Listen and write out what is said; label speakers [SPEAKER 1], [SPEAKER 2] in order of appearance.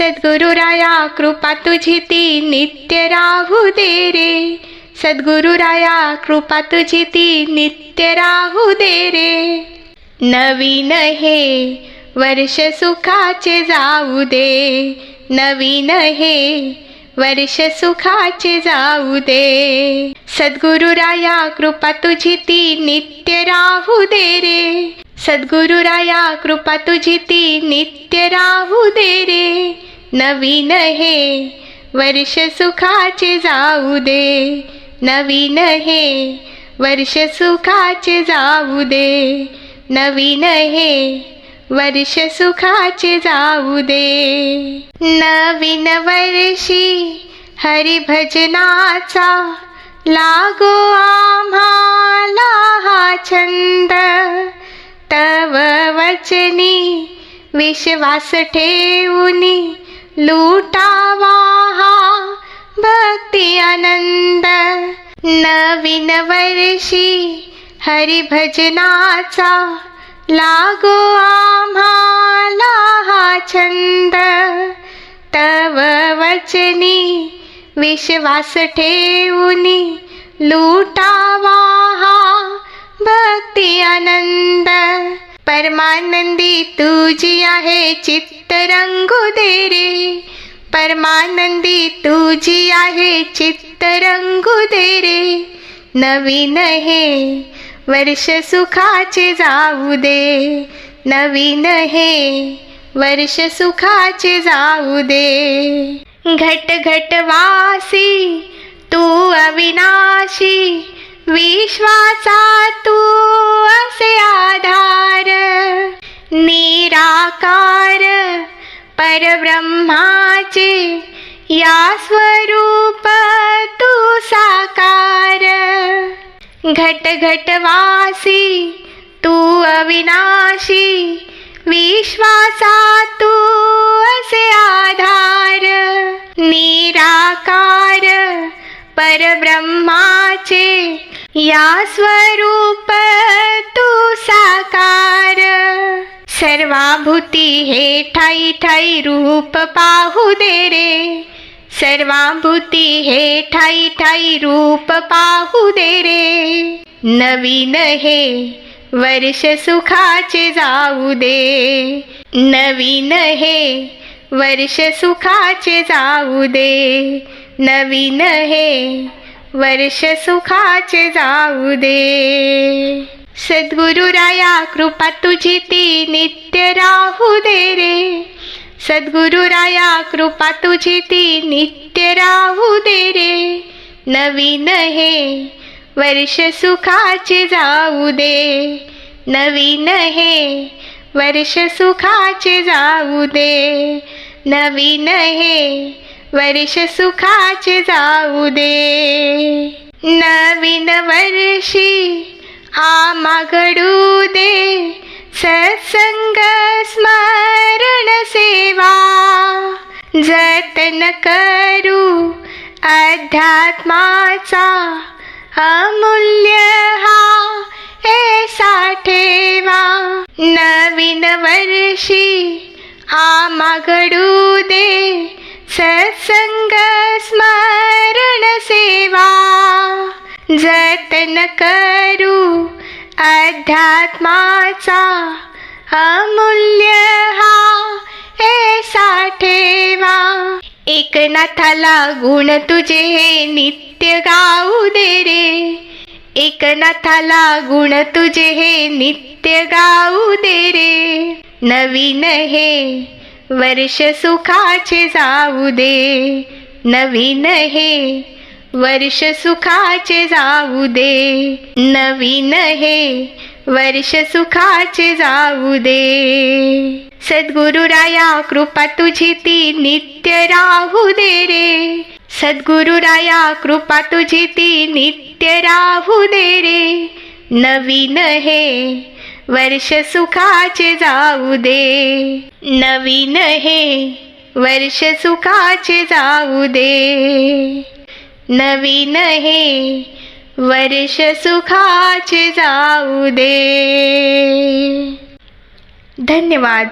[SPEAKER 1] सद्गुरुराया कृपा तुझी ती नित्य राहू दे रे. सद्गुरुराया कृपा तुझी ती नित्य राहू दे रे. नवीन हे वर्ष सुखाचे जाऊ दे. नवीन हे वर्ष सुखाचे जाऊ दे. सद्गुरुराया कृपा तुझी ती नित्य राहू दे रे. सद्गुरुराया कृपा तुझी ती नित्य राहू दे रे. नवीन हे वर्ष सुखाचे जाऊ दे. नवीन हे वर्ष सुखाचे जाऊ दे. नवीन हे वर्ष सुखाचे जाऊ दे. नवीन वर्षी हरिभजनाचा लागो आम्हाला हा छंद. तव वचनी विश्वास ठेवूनी लुटावा हा भक्ती आनंद नवीन वर्षी हरिभजनाचा लागो आम्हाला हा छंद. तव वचनी विश्वास ठेवूनी लुटावा हा भक्ती आनंद. परमानंदी तुझी आहे चित्त. दे रे परमानंदी तुझी आहे चित्त रंगू दे रे नवीन हे वर्ष सुखाचे जाऊ दे. नवीन हे वर्ष सुखाचे जाऊ दे. घट घट वासी तू अविनाशी विश्वाचा तू असे आधार. निराकार परब्रह्माचे या स्वरूप तू साकार. घट घटवासी तू अविनाशी विश्वासा तू असे आधार. निराकार परब्रह्माचे या स्वरूप तू साकार. सर्वाभूती हे ठाई ठाई रूप पाहू दे रे. सर्वाभूती हे ठाई ठाई रूप पाहू दे रे. नवीन हे वर्ष सुखाचे जाऊ दे. नवीन हे वर्ष सुखाचे जाऊ दे. नवीन हे वर्ष सुखाचे जाऊ दे. सद्गुरुराया कृपा तुझी ती नित्य राहू दे रे. सद्गुरुराया कृपा तुझी ती नित्य राहू दे रे. नवीन हे वर्ष सुखाचे जाऊ दे. नवीन हे वर्ष सुखाचे जाऊ दे. नवीन हे वर्ष सुखाचे जाऊ दे. नवीन वर्षी आम्हा घडू दे सत्संग स्मरण सेवा. जतन करू अध्यात्माचा अमूल्य हा ऐसा ठेवा. नवीन वर्षी आमागडू दे सत्संग स्मरण जतन करू अध्यात्माचा अमूल्य हा ऐसा ठेवा. एकनाथाला गुण तुझे हे नित्य गाऊ दे रे. एकनाथाला गुण तुझे हे नित्य गाऊ दे रे. नवीन हे वर्ष सुखाचे जाऊ दे. नवीन हे वर्ष सुखाचे जाऊ दे. नवीन हे वर्ष सुखाचे जाऊ दे. सद्गुरुराया कृपा तुझी ती नित्य राहू दे रे. सद्गुरुराया कृपा तुझी ती नित्य राहू दे रे. नवीन हे वर्ष सुखाचे जाऊ दे. नवीन हे वर्ष सुखाचे जाऊ दे. नवीन हे वर्ष सुखाचे जाऊ दे. धन्यवाद.